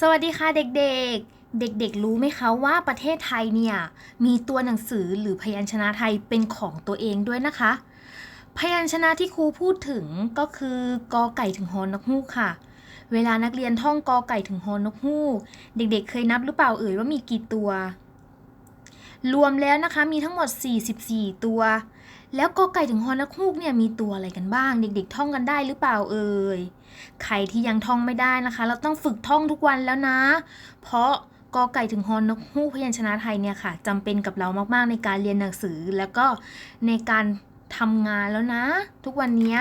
สวัสดีค่ะเด็กๆ เด็กๆ รู้ไหมคะว่าประเทศไทยเนี่ย มีตัวหนังสือหรือพยัญชนะไทยเป็นของตัวเองด้วยนะคะ พยัญชนะที่ครูพูดถึงก็คือกอไก่ถึงฮอนกฮูกค่ะ เวลานักเรียนท่องกอไก่ถึงฮอนกฮูก เด็กๆ เคยนับหรือเปล่าเอ่ยว่ามีกี่ตัว รวมแล้วนะคะมีทั้งหมด 44 ตัว แล้วกอไก่ถึงฮอนกฮูกเนี่ยมีตัวอะไรกันบ้าง เด็กๆ ท่องกันได้หรือเปล่าเอ่ยใครที่ยังท่องไม่ได้นะคะ เราต้องฝึกท่องทุกวันแล้วนะ เพราะกอไก่ถึงฮอนนกฮูกพยัญชนะไทยเนี่ยค่ะจำเป็นกับเรามากๆในการเรียนหนังสือแล้วก็ในการทำงานแล้วนะ ทุกวันนี้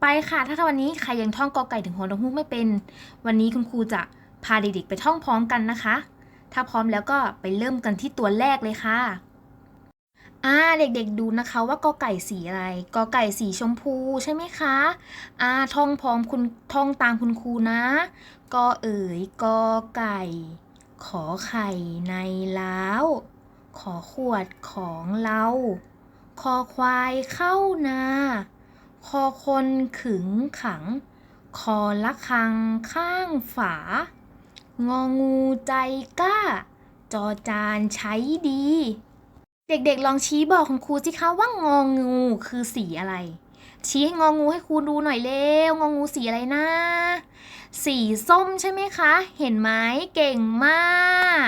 ไปค่ะ ถ้าวันนี้ใครยังท่องกอไก่ถึงฮอนนกฮูกไม่เป็น วันนี้คุณครูจะพาเด็กๆไปท่องพร้อมกันนะคะ ถ้าพร้อมแล้วก็ไปเริ่มกันที่ตัวแรกเลยค่ะ อ่าเด็กๆดูนะคะว่ากอไก่สีอะไรกอไก่สีชมพูใช่ไหมคะอ่าท่องพร้อมคุณท่องตามคุณครูนะกอเอ๋ยกอไก่ ขอไข่ในล้าวขอขวดของเราคอควายเข้านาคอคนขึงขัง คอละคังข้างฝา งองูใจกล้า จอจานใช้ดี เด็กๆ ลองชี้บอกคุณครูสิคะว่างองูคือสีอะไร ชี้ให้งองูให้ครูดูหน่อยเร็วงองูสีอะไรนะ สีส้มใช่ไหมคะ เห็นไหมเก่งมา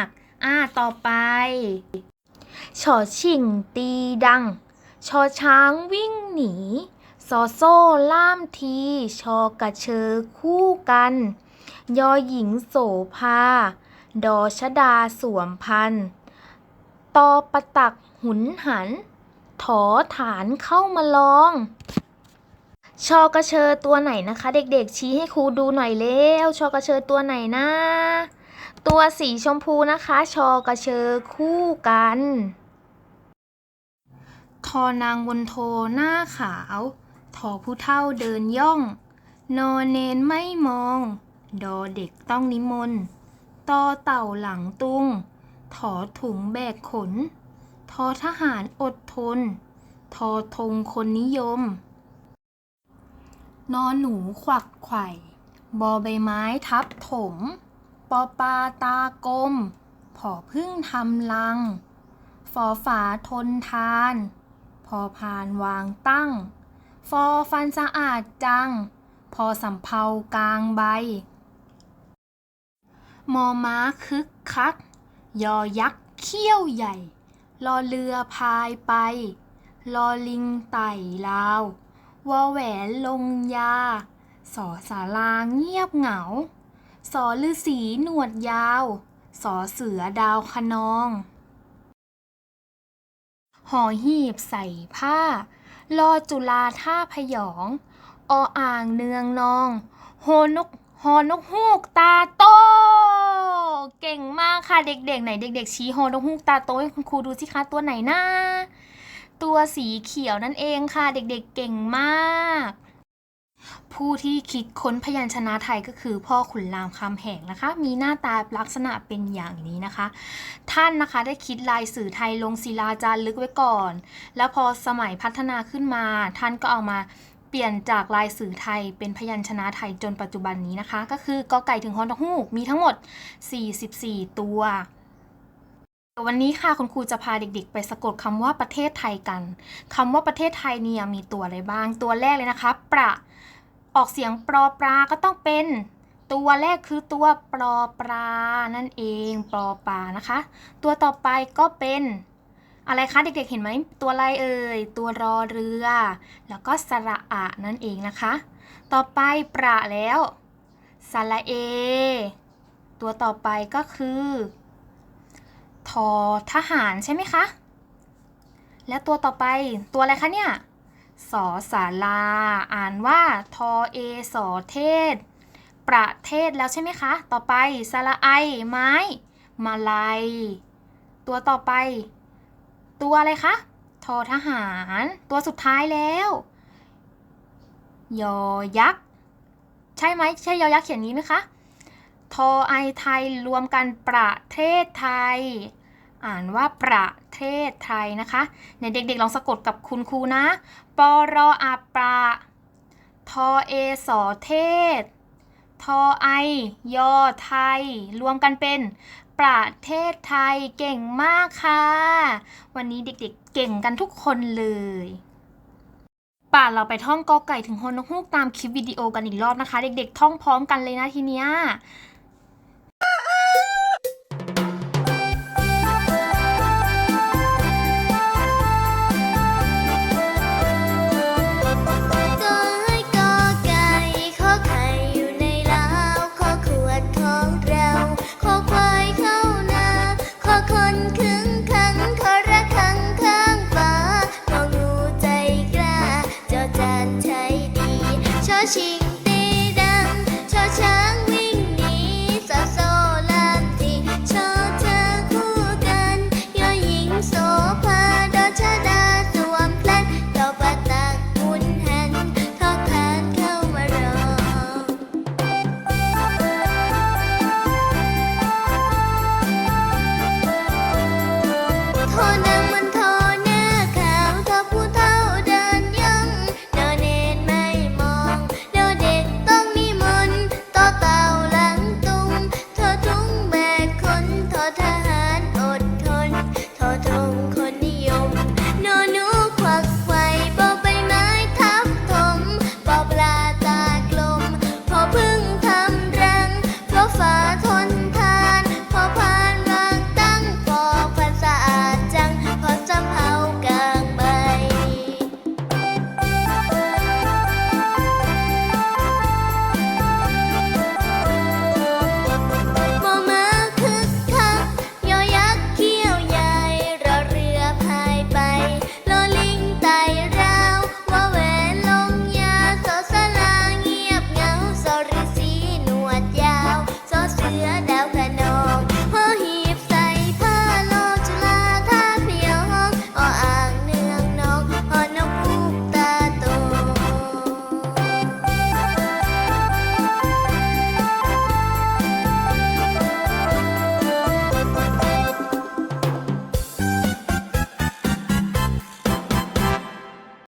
ก อ่าต่อไปชอชิงตีดังชอช้างวิ่งหนีซอโซ่ล่ามที ชอกระเชอคู่กัน ยอหญิงโสภา ดอชดาสวมพันธ์ ตอประตักหุนหัน ถอฐานเข้ามาลอง ชอกระเชอตัวไหนนะคะ เด็กๆ ชี้ให้ครูดูหน่อยเร็วชอกระเชอตัวไหนนะ ตัวสีชมพูนะคะ ชอกระเชอคู่กันทอนางบนโทหน้าขาว ทอผู้เฒ่าเดินย่อง นอเนนไม่มอง ดอเด็กต้องนิมนต์ ตอเต่าหลังตุง ถอถุงแบกขน ทอทหารอดทน ทอธงคนนิยม นอนหนูขวักไข่บอใบไม้ทับถม ปอปลาตากลม ผอพึ่งทำรังฟอฝาทนทาน พอพานวางตั้ง ฟอฟันสะอาดจัง พอสำเภากลางใบ มอม้าคึกคัก ยอยักษ์เขี้ยวใหญ่รอเรือพายไปรอลิงไต่ลาว วอแหวนลงยา สอสาราเงียบเหงา สอฤาษีหนวดยาว สอเสือดาวคะนองห่อหีบใส่ผ้ารอจุลาท่าพยอง ออ่างเนืองนองโฮนกฮอนกฮูกตาโต เก่งมากค่ะเด็กๆ ไหนเด็ก ๆ ชี้ฮนกฮูกตาโตให้คุณครูดูสิคะตัวไหนนะตัวสีเขียวนั่นเองค่ะเด็กๆเก่งมาก ผู้ที่คิดค้นพยัญชนะไทยก็คือพ่อขุนรามคำแหงนะคะ มีหน้าตาลักษณะเป็นอย่างนี้นะคะ ท่านนะคะได้คิดลายสื่อไทยลงศิลาจารึกไว้ก่อน แล้วพอสมัยพัฒนาขึ้นมา ท่านก็เอามา ปลี่ยนจากลายสื่อไทยเป็นพยัญชนะไทยจนปัจจุบันนี้นะคะ ก็คือกอไก่ถึงฮอนกฮูกมีทั้งหมด 44 ตัววันนี้ค่ะคุณครูจะพาเด็กๆ ไปสะกดคำว่าประเทศไทยกันคำว่าประเทศไทยเนี่ยมีตัวอะไรบ้าง ตัวแรกเลยนะคะ ประออกเสียงปรอปลาก็ต้องเป็น ตัวแรกคือตัวปลอปลานั่นเองปลอปลานะคะ ตัวต่อไปก็เป็น อะไรคะเด็กๆเห็นไหมตัวอะไรเอ่ยตัวรอเรือ แล้วก็สระอะนั่นเองนะคะ ต่อไปประแล้วสระเอ ตัวต่อไปก็คือทอทหารใช่ไหมคะ และตัวต่อไปตัวอะไรคะเนี่ยสอสาลาอ่านว่าทอเอสอเทศ ประเทศแล้วใช่ไหมคะ ต่อไปสระไอไม้ มาลาย ตัวต่อไป ตัวอะไรคะทอทหาร ตัวสุดท้ายแล้ว ยอยักษ์ ใช่ไหมใช่ยอยักษ์เขียนนี้ไหมคะทอไอไทยรวมกันประเทศไทย อ่านว่าประเทศไทยนะคะในเด็กๆลองสะกดกับคุณครูนะปรออาประทอเอสอเทศ ทอไอยอไทย รวมกันเป็น ประเทศไทยเก่งมากค่ะ วันนี้เด็กๆเก่งกันทุกคนเลยป่าเราไปท่องกอไก่ถึงฮนนกฮูกตามคลิปวิดีโอกันอีกรอบนะคะ เด็กๆท่องพร้อมกันเลยนะทีเนี้ย คนคือ